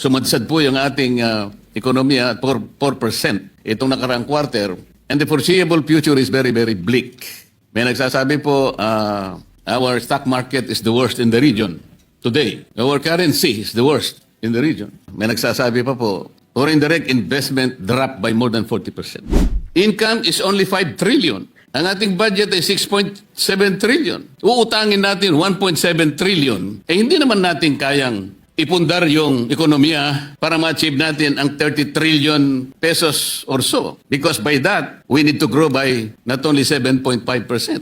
sumadsad po yung ating ah, ekonomiya at 4%, 4% itong nakaraang quarter. And the foreseeable future is very, very bleak. May nagsasabi po, ah, our stock market is the worst in the region today. Our currency is the worst in the region. May nagsasabi pa po, foreign direct investment dropped by more than 40%. Income is only 5 trillion. Ang ating budget ay 6.7 trillion. Uutangin natin 1.7 trillion. Eh hindi naman natin kayang ipundar yung ekonomiya para ma-achieve natin ang 30 trillion pesos or so. Because by that, we need to grow by not only 7.5%,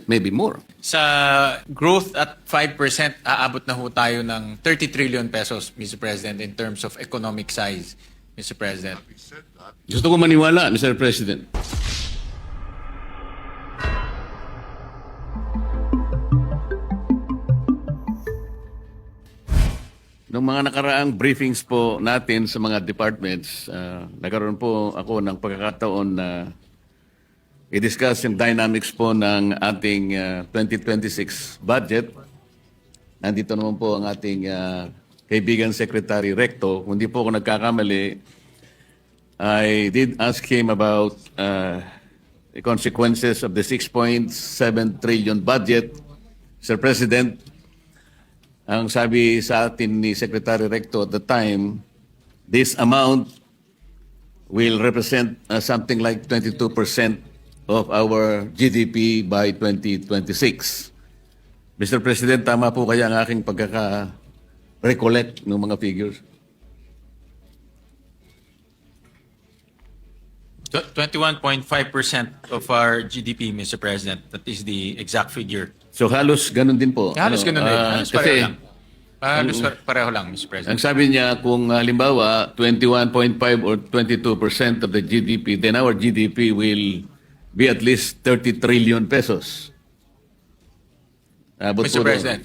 maybe more. Sa growth at 5%, aabot na ho tayo ng 30 trillion pesos, Mr. President, in terms of economic size, Mr. President. Gusto ko maniwala, Mr. President. Noong mga nakaraang briefings po natin sa mga departments, ah, nagkaroon po ako ng pagkakataon na i-discuss yung dynamics po ng ating ah, 2026 budget. Nandito naman po ang ating ah, kaibigan Secretary Recto. Kung di po ako nagkakamali, I did ask him about uh, the consequences of the 6.7 trillion budget. Sir President, ang sabi sa atin ni Secretary Recto at the time, this amount will represent uh, something like 22% of our GDP by 2026. Mr. President, tama po kaya ang aking pagkaka-recollect ng mga figures? Tw- 21.5% of our GDP, Mr. President. That is the exact figure. So halos ganun din po. Halos Ano, ganun din. ah, Halos kasi pareho lang. Halos pare- pareho lang, Mr. President. ang sabi niya kung ah, halimbawa 21.5 or 22% of the GDP, then our GDP will be at least 30 trillion pesos. Abot Mr. po doon. President.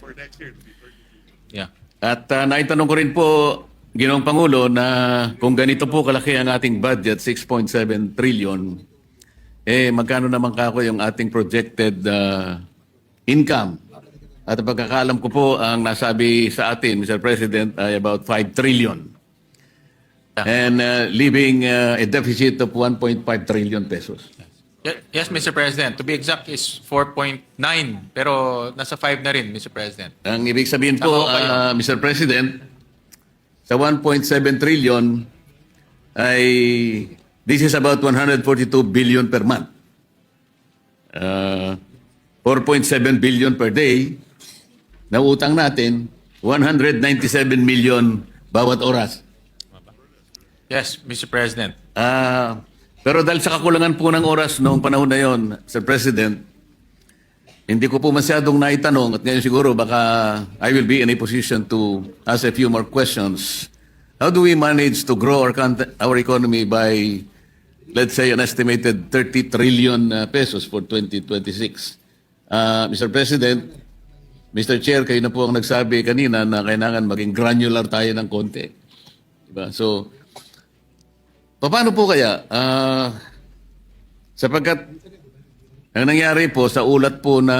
Yeah. At ah, naitanong ko rin po, Ginoong Pangulo, na kung ganito po kalaki ang ating budget, 6.7 trillion, eh magkano naman kako yung ating projected ah, income? At pagkakaalam ko po, ang nasabi sa atin, Mr. President, ay about 5 trillion. And ah, leaving ah, a deficit of 1.5 trillion pesos. Ye- Yes, Mr. President. To be exact is 4.9. Pero nasa 5 na rin, Mr. President. Ang ibig sabihin po, ah, Mr. President, sa 1.7 trillion ay this is about 142 billion per month. Uh, 4.7 billion per day na utang natin, 197 million bawat oras. Yes, Mr. President. Ah, pero dahil sa kakulangan po ng oras noong panahon na yon, Sir President, hindi ko po masyadong naitanong at ngayon siguro baka I will be in a position to ask a few more questions. How do we manage to grow our, our economy by, let's say, an estimated 30 trillion uh, pesos for 2026? Ah, Mr. President, Mr. Chair, kayo na po ang nagsabi kanina na kailangan maging granular tayo ng konti. Diba? So, Paano po kaya? Ah, sapagkat ang nangyari po sa ulat po na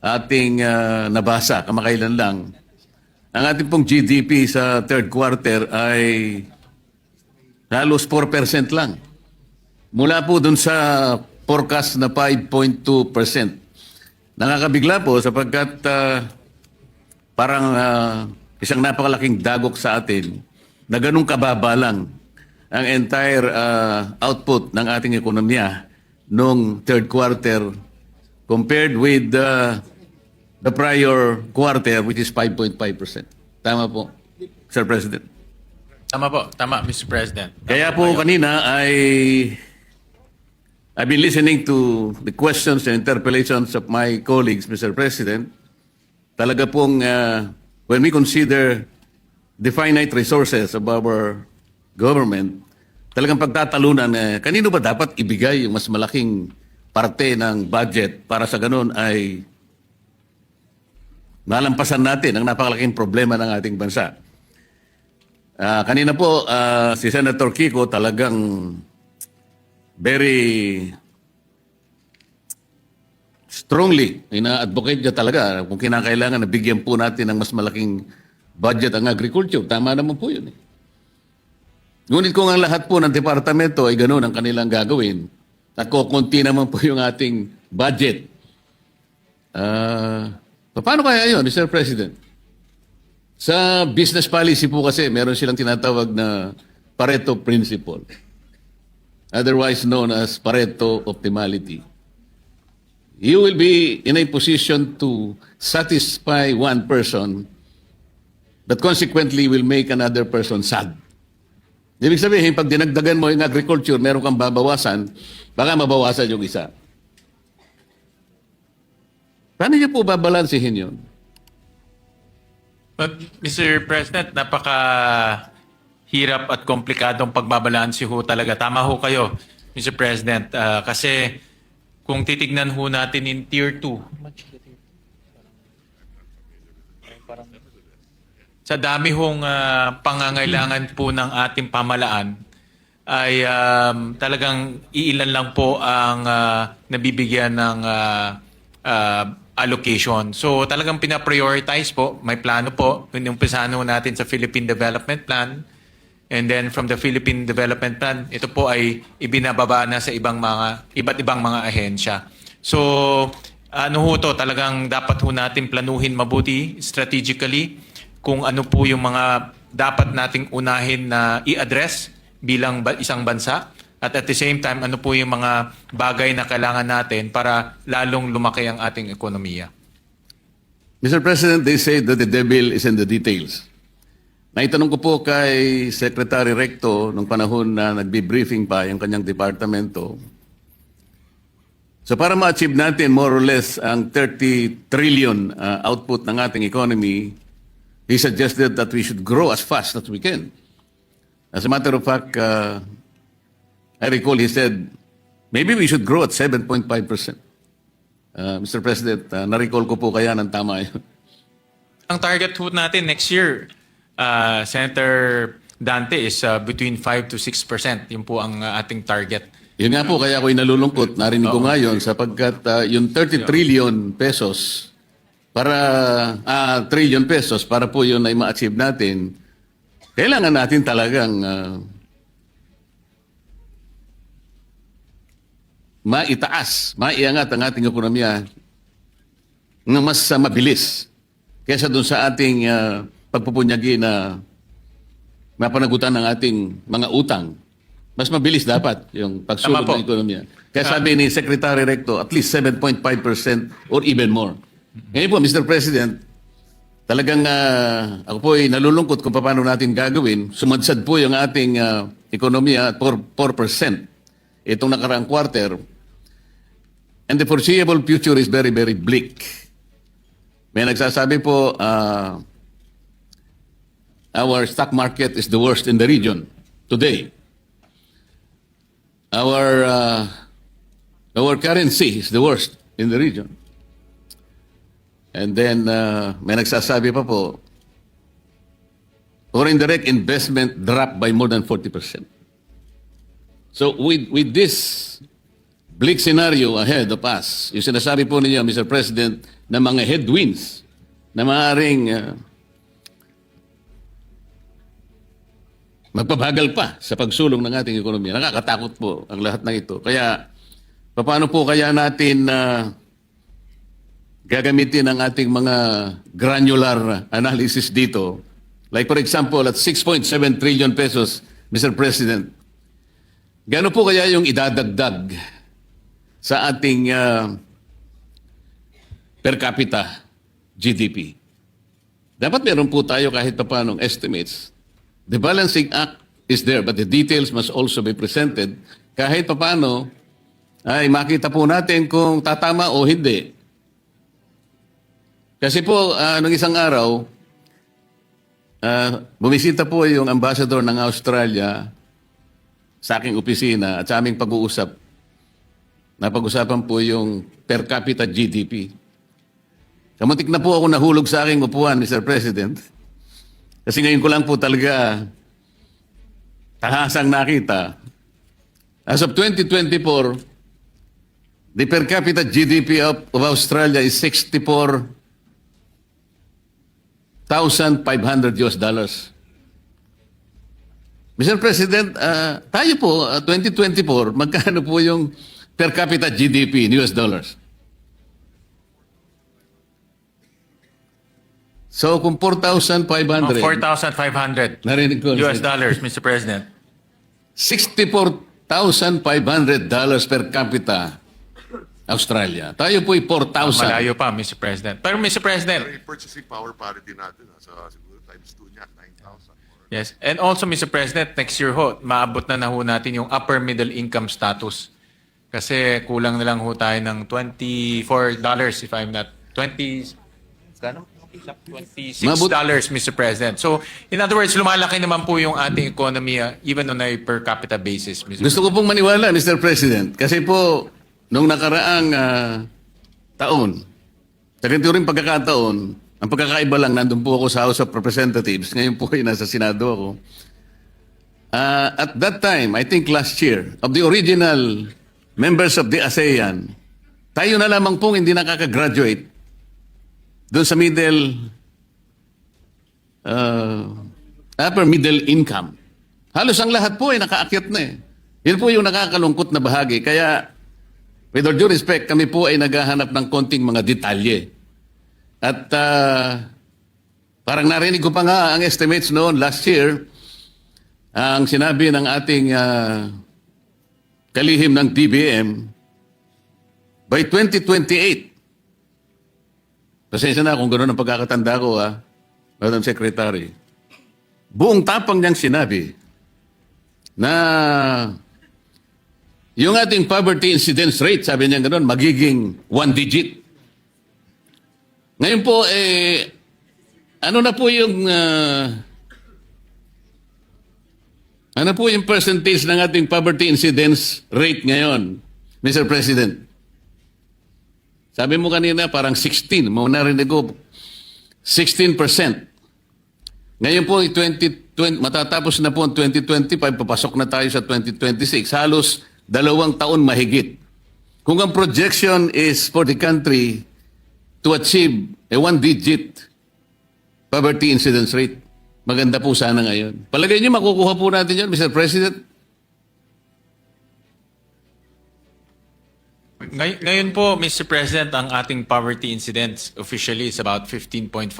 ating ah, nabasa kamakailan lang, ang ating pong GDP sa third quarter ay halos 4% lang. Mula po dun sa forecast na 5.2%. Nakakabigla po sapagkat ah, parang ah, isang napakalaking dagok sa atin na ganun kababa lang ang entire ah, output ng ating ekonomiya noong third quarter compared with ah, the prior quarter which is 5.5%. Tama po, Sir President. Tama po. Tama, Mr. President. Tama Kaya po kayo. kanina ay I've been listening to the questions and interpellations of my colleagues, Mr. President. Talaga pong uh, when we consider the finite resources of our government, talagang pagtatalunan, eh, kanino ba dapat ibigay yung mas malaking parte ng budget para sa ganun ay malampasan natin ang napakalaking problema ng ating bansa. Ah, kanina po, ah, si Senator Kiko talagang very strongly ina-advocate niya talaga kung kinakailangan na bigyan po natin ng mas malaking budget ang agriculture. Tama naman po yun. Eh. Ngunit kung ang lahat po ng departamento ay ganoon ang kanilang gagawin, at kukunti naman po yung ating budget, ah, paano kaya yun, Mr. President? Sa business policy po kasi, meron silang tinatawag na Pareto Principle. Otherwise known as Pareto Optimality. You will be in a position to satisfy one person that consequently will make another person sad. Ibig sabihin, pag dinagdagan mo yung agriculture, meron kang babawasan, baka mabawasan yung isa. Paano niyo po babalansihin yun? But, Mr. President, napaka hirap at komplikadong pagbabalansi ho talaga. Tama ho kayo, Mr. President. Ah, kasi kung titignan ho natin in Tier 2, sa dami hong ah, pangangailangan po ng ating pamalaan, ay um, talagang iilan lang po ang ah, nabibigyan ng ah, ah, allocation. So talagang pina-prioritize po, may plano po, inumpisahan natin sa Philippine Development Plan, and then from the Philippine Development Plan, ito po ay ibinababa na sa ibang mga, iba't ibang mga ahensya. So ano ho to, talagang dapat ho natin planuhin mabuti, strategically, kung ano po yung mga dapat nating unahin na i-address bilang isang bansa at at the same time ano po yung mga bagay na kailangan natin para lalong lumaki ang ating ekonomiya. Mr. President, they say that the devil is in the details. Naitanong ko po kay Secretary Recto nung panahon na nagbi-briefing pa yung kanyang departamento. So para ma-achieve natin more or less ang 30 trillion uh, output ng ating economy, he suggested that we should grow as fast as we can. As a matter of fact, uh, I recall he said, maybe we should grow at 7.5%. Uh, Mr. President, uh, na-recall ko po kaya ng tama yun. Ang target ho natin next year, uh, Senator Dante, is uh, between 5 to 6%. Yun po ang uh, ating target. Yun nga po, kaya ako'y nalulungkot. Narinig ko ngayon sapagkat uh, yung 30 trillion pesos para, ah, trillion pesos para po yun ay ma-achieve natin, kailangan natin talagang ah, maitaas, maiangat ang ating ekonomiya ng mas ah, mabilis kaysa dun sa ating ah, pagpupunyagi na mapanagutan ng ating mga utang. Mas mabilis dapat yung po. ng ekonomiya. Kaya sabi ni Secretary Recto, at least 7.5% or even more. Ngayon po, Mr. President, talagang ah, ako po ay nalulungkot kung paano natin gagawin. Sumadsad po yung ating ah, ekonomiya at 4%, 4% itong nakaraang quarter. And the foreseeable future is very, very bleak. May nagsasabi po, ah, our stock market is the worst in the region today. Our uh, our currency is the worst in the region. And then uh, may nagsasabi pa po, foreign direct investment dropped by more than 40%. So with with this bleak scenario ahead of us, yung sinasabi po ninyo, Mr. President, na mga headwinds na maaaring uh, magpabagal pa sa pagsulong ng ating ekonomiya. Nakakatakot po ang lahat ng ito. Kaya, paano po kaya natin na gagamitin ang ating mga granular analysis dito? Like for example, at 6.7 trillion pesos, Mr. President, gano'n po kaya yung idadagdag sa ating ah, per capita GDP? Dapat meron po tayo kahit pa paanong estimates The balancing act is there, but the details must also be presented. Kahit paano, ay makita po natin kung tatama o hindi. Kasi po, ah, nung isang araw, ah, bumisita po yung ambassador ng Australia sa aking opisina at sa aming pag-uusap. Napag-usapan po yung per capita GDP. Kamuntik na po ako nahulog sa aking upuan, Mr. President. Kasi ngayon ko lang po talaga tahasang nakita. As of 2024, the per capita GDP of, of Australia is 64 US dollars. Mr. President, ah, tayo po, ah, 2024, magkano po yung per capita GDP in US dollars? So kung 4,500, 4,500 narinig ko, US dollars, Mr. President. 64,500 dollars per capita Australia. Tayo po ay 4,000. Malayo pa, Mr. President. Pero Mr. President, Pero purchasing power parity natin, nasa siguro times 2 niya, 9,000. Yes. And also, Mr. President, next year ho, maabot na na ho natin yung upper middle income status. Kasi kulang na lang ho tayo ng $24 if I'm not, 20, kano? $26 Mabut- Mr. President. So, in other words, lumalaki naman po yung ating economy uh, even on a per capita basis, Mr. Gusto ko pong maniwala, Mr. President, kasi po, nung nakaraang ah, taon, sa ganito rin pagkakataon, ang pagkakaiba lang, nandun po ako sa House of Representatives, ngayon po ay nasa Senado ako. Ah, at that time, I think last year, of the original members of the ASEAN, tayo na lamang pong hindi nakaka-graduate doon sa middle, uh, upper middle income. Halos ang lahat po ay nakaakyat na eh. Yun po yung nakakalungkot na bahagi. Kaya, with all due respect, kami po ay naghahanap ng konting mga detalye. At ah, parang narinig ko pa nga ang estimates noon last year, ang sinabi ng ating ah, kalihim ng DBM, by 2028, Pasensya na kung gano'n ang pagkakatanda ko, ha, Madam Secretary. Buong tapang niyang sinabi na yung ating poverty incidence rate, sabi niya gano'n, magiging one digit. Ngayon po, eh, ano na po yung, ah, ano po yung percentage ng ating poverty incidence rate ngayon, Mr. President? Sabi mo kanina parang 16, mo narinig ko 16%. Ngayon po 20, 20 matatapos na po ang 2025, papasok na tayo sa 2026. Halos dalawang taon mahigit. Kung ang projection is for the country to achieve a one-digit poverty incidence rate, maganda po sana ngayon. Palagay niyo makukuha po natin yan, Mr. President? Ngay- Ngayon po, Mr. President, ang ating poverty incidence officially is about 15.5%.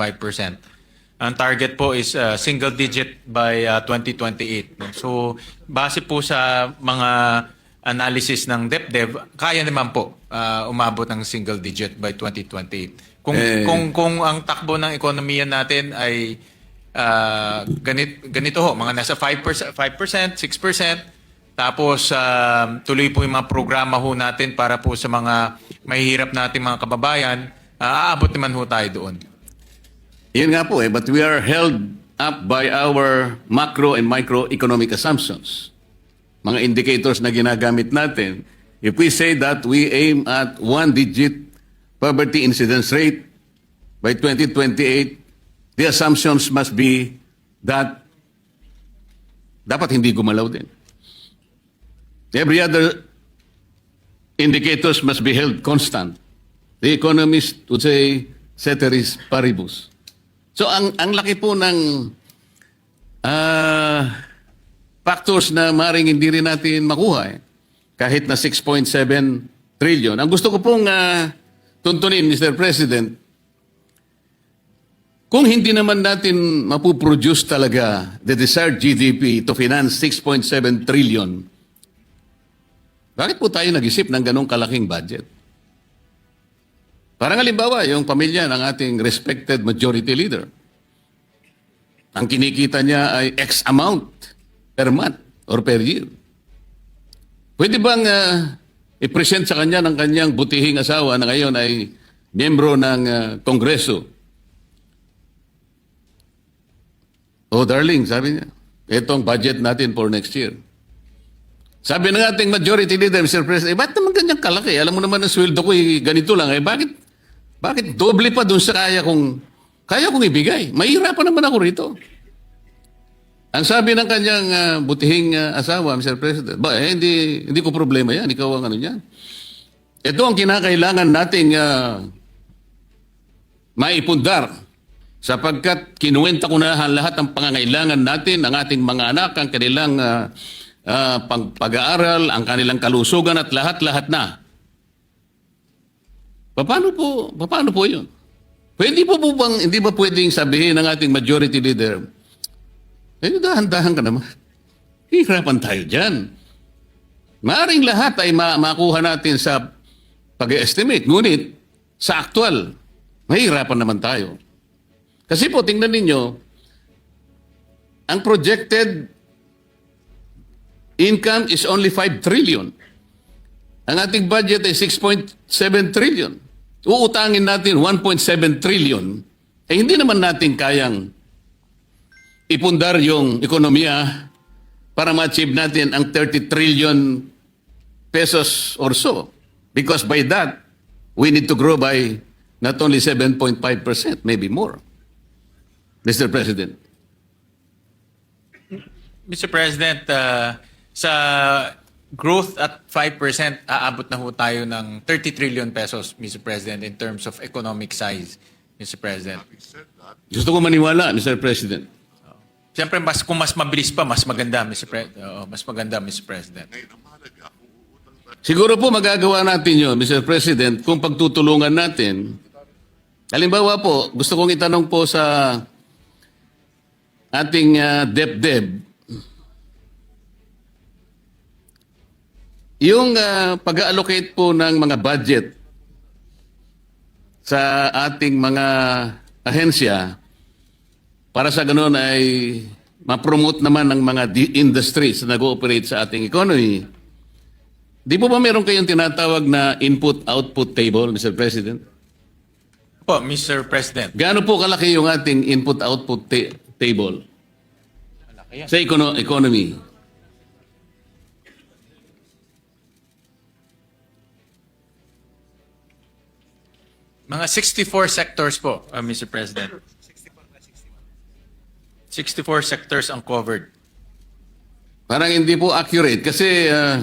Ang target po is uh, single digit by uh, 2028. no? So, base po sa mga analysis ng DepDev, kaya naman po uh, umabot ng single digit by 2028. Kung Eh. kung kung ang takbo ng ekonomiya natin ay uh, ganit, ganito ho, mga nasa 5%, 5%, 6%, tapos um, tuloy po yung mga programa ho natin para po sa mga mahihirap nating mga kababayan, uh, aabot naman ho tayo doon. Yun nga po eh, but we are held up by our macro and microeconomic assumptions. Mga indicators na ginagamit natin. If we say that we aim at one-digit poverty incidence rate by 2028, the assumptions must be that dapat hindi gumalaw din. Every other indicators must be held constant. The economist would say, ceteris paribus. So ang ang laki po ng ah, factors na maring hindi rin natin makuha eh. Kahit na 6.7 trillion. Ang gusto ko pong ah, tuntunin, Mr. President, kung hindi naman natin mapuproduce talaga the desired GDP to finance 6.7 trillion, bakit po tayo nag-isip ng ganong kalaking budget? Parang halimbawa, yung pamilya ng ating respected majority leader. Ang kinikita niya ay X amount per month or per year. Pwede bang ah, i-present sa kanya ng kanyang butihing asawa na ngayon ay miyembro ng ah, Kongreso? Oh, darling, sabi niya, ito ang budget natin for next year. Sabi ng ating majority leader, Mr. President, eh, ba't naman ganyang kalaki? Alam mo naman ang sweldo ko, eh, ganito lang. Eh, bakit, bakit doble pa dun sa kaya kong, kaya kong ibigay? Mahirapan naman ako rito. Ang sabi ng kanyang ah, butihing ah, asawa, Mr. President, ba, eh, hindi, hindi ko problema yan. Ikaw ang ano yan. Ito ang kinakailangan nating ah, maipundar sapagkat kinuwenta ko na lahat ng pangangailangan natin, ang ating mga anak, ang kanilang ah, pang- pag-aaral, ang kanilang kalusugan at lahat-lahat na. Paano po, paano po yun? Pwede po po bang, hindi ba pwedeng sabihin ng ating majority leader, eh, dahan-dahan ka naman. Hihirapan tayo dyan. Maaring lahat ay ma- makuha natin sa pag-estimate. Ngunit, sa actual, mahirapan naman tayo. Kasi po, tingnan ninyo, ang projected income is only 5 trillion. Ang ating budget ay 6.7 trillion. Uutangin natin 1.7 trillion. Eh hindi naman natin kayang ipundar yung ekonomiya para ma-achieve natin ang 30 trillion pesos or so. Because by that, we need to grow by not only 7.5%, maybe more. Mr. President. Mr. President, uh, sa growth at 5%, aabot na ho tayo ng 30 trillion pesos, Mr. President, in terms of economic size, Mr. President. Gusto ko maniwala, Mr. President. Siyempre, mas, kung mas mabilis pa, mas maganda, Mr. Pre- Oo, mas maganda, Mr. President. Siguro po magagawa natin yun, Mr. President, kung pagtutulungan natin. Halimbawa po, gusto kong itanong po sa ating uh, DepDep, yung ah, pag-allocate po ng mga budget sa ating mga ahensya, para sa ganun ay ma-promote naman ng mga di- industries na nag-ooperate sa ating economy, Di po ba meron kayong tinatawag na input-output table, Mr. President? Po, Mr. President. Gaano po kalaki yung ating input-output ta- table sa econo- economy? Mga 64 sectors po, uh, Mr. President. 64 sectors ang covered. Parang hindi po accurate kasi ah,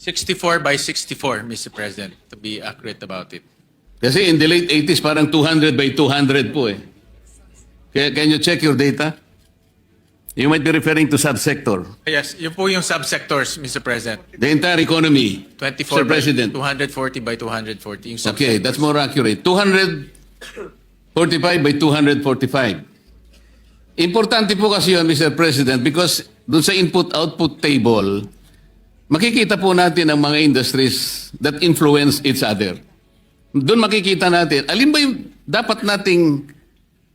64 by 64, Mr. President, to be accurate about it. kasi in the late 80s parang 200 by 200 po eh. Kaya can you check your data? You might be referring to subsector. Yes, yun po yung subsectors, Mr. President. The entire economy, 24 Mr. President. by 240 by 240. Yung Okay, that's more accurate. 245 by 245. Importante po kasi yun, Mr. President, because dun sa input-output table, makikita po natin ang mga industries that influence each other. Doon makikita natin, alin ba yung dapat nating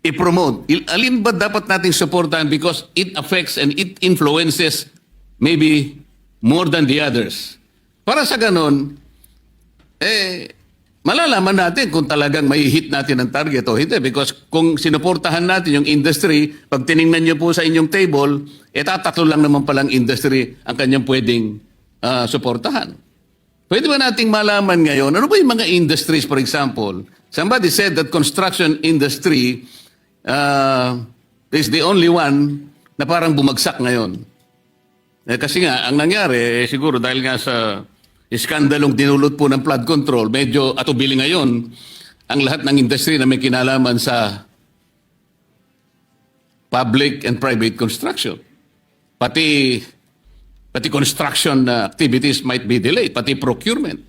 i-promote? Il- Alin ba dapat nating supportan because it affects and it influences maybe more than the others. Para sa ganon, eh, malalaman natin kung talagang may hit natin ang target o hindi. Because kung sinuportahan natin yung industry, pag tiningnan nyo po sa inyong table, eh tatatlo lang naman palang industry ang kanyang pwedeng ah, suportahan. Pwede ba nating malaman ngayon, ano ba yung mga industries, for example? Somebody said that construction industry uh, is the only one na parang bumagsak ngayon. Eh, kasi nga, ang nangyari, eh, siguro dahil nga sa iskandalong dinulot po ng flood control, medyo atubili ngayon ang lahat ng industry na may kinalaman sa public and private construction. Pati pati construction activities might be delayed, pati procurement.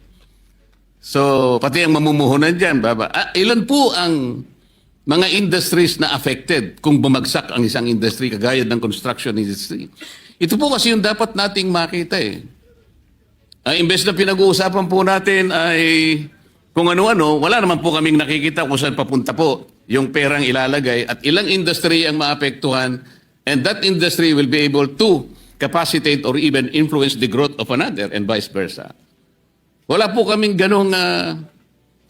So, pati ang mamumuhunan dyan, baba. Ah, ilan po ang mga industries na affected kung bumagsak ang isang industry kagaya ng construction industry? Ito po kasi yung dapat nating makita eh. Uh, imbes na pinag-uusapan po natin ay kung ano-ano, wala naman po kaming nakikita kung saan papunta po yung perang ilalagay at ilang industry ang maapektuhan and that industry will be able to capacitate or even influence the growth of another and vice versa. Wala po kaming ganong ah,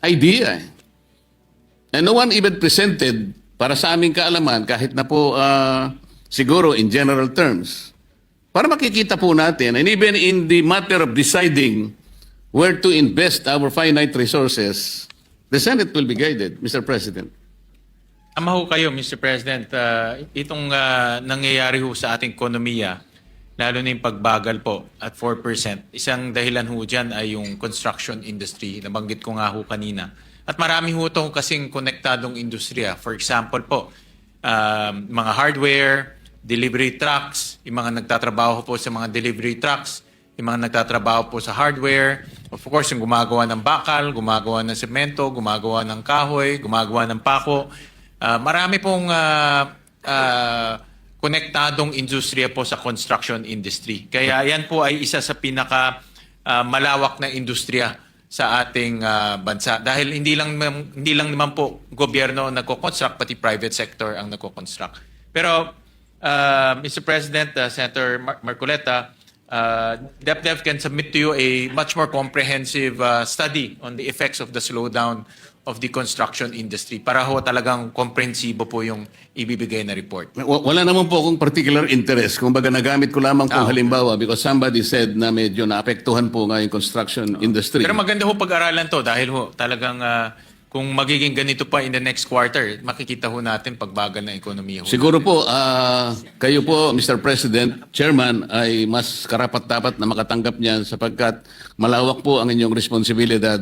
idea. eh. And no one even presented para sa aming kaalaman kahit na po ah, siguro in general terms para makikita po natin, and even in the matter of deciding where to invest our finite resources, the Senate will be guided, Mr. President. Tama ho kayo, Mr. President. Uh, itong uh, nangyayari ho sa ating ekonomiya, lalo na yung pagbagal po at 4%, isang dahilan ho dyan ay yung construction industry. Nabanggit ko nga ho kanina. At marami ho itong kasing konektadong industriya. For example po, um, mga hardware, delivery trucks, yung mga nagtatrabaho po sa mga delivery trucks, yung mga nagtatrabaho po sa hardware, of course, yung gumagawa ng bakal, gumagawa ng semento, gumagawa ng kahoy, gumagawa ng pako. Ah, marami pong ah, ah, konektadong industriya po sa construction industry. Kaya yan po ay isa sa pinaka ah, malawak na industriya sa ating ah, bansa dahil hindi lang hindi lang naman po gobyerno ang nagko-construct pati private sector ang nagko-construct. Pero uh, Mr. President, uh, Senator Mar- Marcoleta, uh, DepDev can submit to you a much more comprehensive uh, study on the effects of the slowdown of the construction industry para ho talagang komprehensibo po yung ibibigay na report. Wa- Wala naman po akong particular interest. Kung baga nagamit ko lamang Ah, kung okay. halimbawa because somebody said na medyo naapektuhan po nga yung construction industry. Pero maganda ho pag-aralan to dahil ho talagang ah, kung magiging ganito pa in the next quarter, makikita ho natin pagbagal ng ekonomiya ho. Siguro po, ah, kayo po, Mr. President, Chairman, ay mas karapat-dapat na makatanggap niyan sapagkat malawak po ang inyong responsibilidad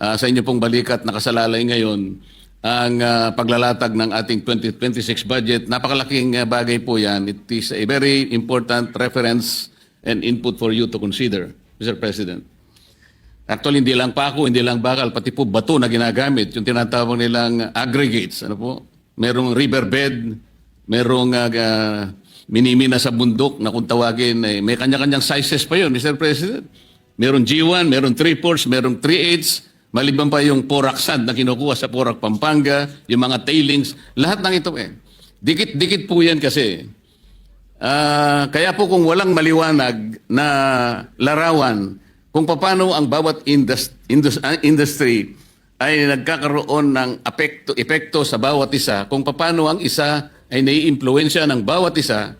ah, sa inyo pong balikat na kasalalay ngayon ang ah, paglalatag ng ating 2026 budget. Napakalaking ah, bagay po yan. It is a very important reference and input for you to consider, Mr. President. Actually, hindi lang pako, hindi lang bakal, pati po bato na ginagamit, yung tinatawag nilang aggregates. Ano po? Merong riverbed, merong uh, minimina sa bundok na kung tawagin, eh, may kanya-kanyang sizes pa yun, Mr. President. Meron G1, meron 3 fourths, meron 3 eighths, maliban pa yung sand na kinukuha sa Porac, Pampanga, yung mga tailings, lahat ng ito eh. Dikit-dikit po yan kasi. Ah, kaya po kung walang maliwanag na larawan kung paano ang bawat indus- indus- ah, industry ay nagkakaroon ng apekto, epekto sa bawat isa, kung paano ang isa ay naiimpluwensya ng bawat isa,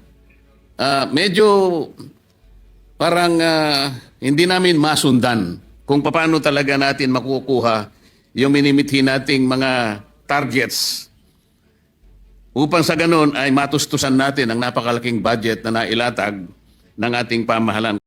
ah, medyo parang ah, hindi namin masundan kung paano talaga natin makukuha yung minimithi nating mga targets upang sa ganun ay matustusan natin ang napakalaking budget na nailatag ng ating pamahalaan.